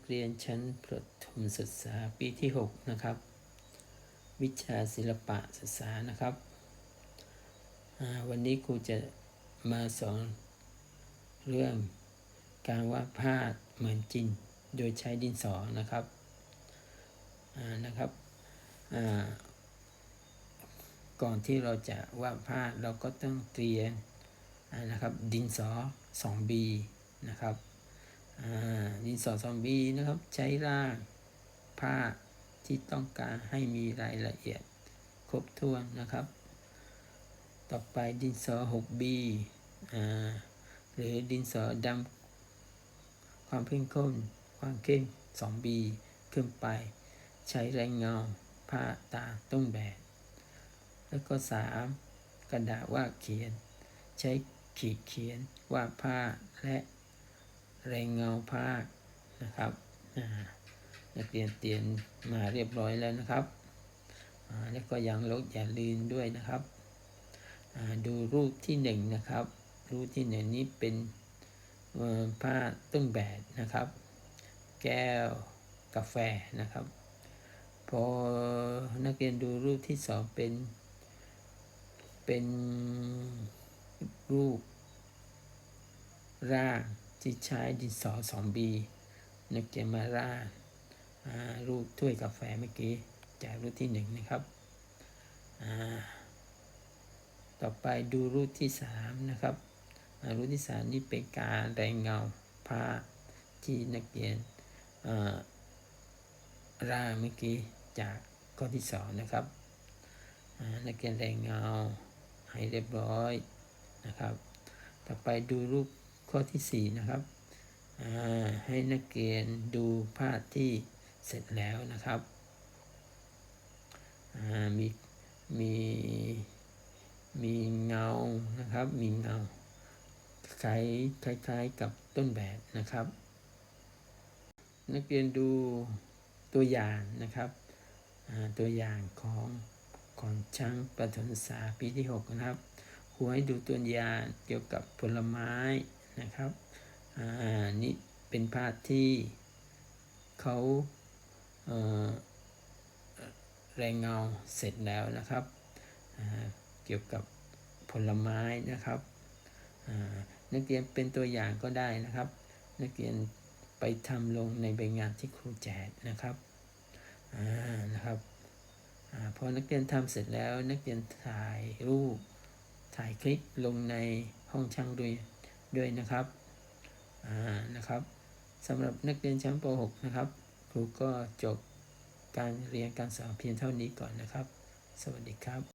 ักเรียนชั้นประถมศึกษาปีที่ 6 นะครับ วิชาศิลปะศึกษานะครับ วันนี้ครูจะมาสอนเรื่องการวาดภาพเหมือนจริง โดยใช้ดินสอนะครับนะครับก่อนที่เราจะวาดภาพเราก็ต้องเตรียมนะครับดินสอ 2B นะครับ อ่าดินสอซอมบี้นะครับ ใช้ร่างผ้าที่ต้องการให้มีรายละเอียดครบถ้วนนะครับ ต่อไปดินสอ 6B อ่าหรือดินสอดำความเข้มข้นความเข้ม 2B ขึ้นไป ใช้แรงเงาผ้าตาต้นแบบ แล้วก็ 3 กระดาษวาดเขียน ใช้ขีดเขียนวาดผ้าและ แรงเงาภาคนะครับนักเรียนเตรียมมาเรียบร้อยแล้วนะครับ แล้วก็ยังลดอย่าลืมด้วยนะครับ ดูรูปที่หนึ่งนะครับ รูปที่หนึ่งนี้เป็นผ้าต้นแบบนะครับ แก้วกาแฟนะครับ พอนักเรียนดูรูปที่สองเป็น เป็นรูปร่าง ที่ใช้ดินสอ 2B นักเรียนมาร่ารูปถ้วยกาแฟเมื่อกี้ จากรูปที่หนึ่งนะครับ ต่อไปดูรูปที่สามนะครับรูปที่สามนี่เป็นการแรงเงาผ้าที่นักเรียนอ่าร่างเมื่อกี้จากข้อที่สองนะครับนักเรียนแรงเงาให้เรียบร้อยนะครับ ต่อไปดูรูป ข้อที่สี่นะครับ ให้นักเรียนดูภาพที่เสร็จแล้วนะครับมีมีมีเงานะครับ มีเงาคล้ายคล้ายๆกับต้นแบบนะครับ นักเรียนดูตัวอย่างนะครับตัวอย่างของของช่างประถมศึกษาปีที่ 6 นะครับครูให้ดูตัวอย่างเกี่ยวกับผลไม้ นะครับอ่านี่เป็นภาพที่เขาเแรงเงาเสร็จแล้วนะครับ เกี่ยวกับผลไม้นะครับนักเรียนเป็นตัวอย่างก็ได้นะครับ นักเรียนไปทำลงในใบงานที่ครูแจกนะครับนะครับอพอนักเรียนทำเสร็จแล้วนักเรียนถ่ายรูปถ่ายคลิปลงในห้องช่างด้วย ด้วยนะครับอ่านะครับสำหรับนักเรียนชั้นป .6 นะครับ ครูก็จบการเรียนการสอนเพียงเท่านี้ก่อนนะครับ สวัสดีครับ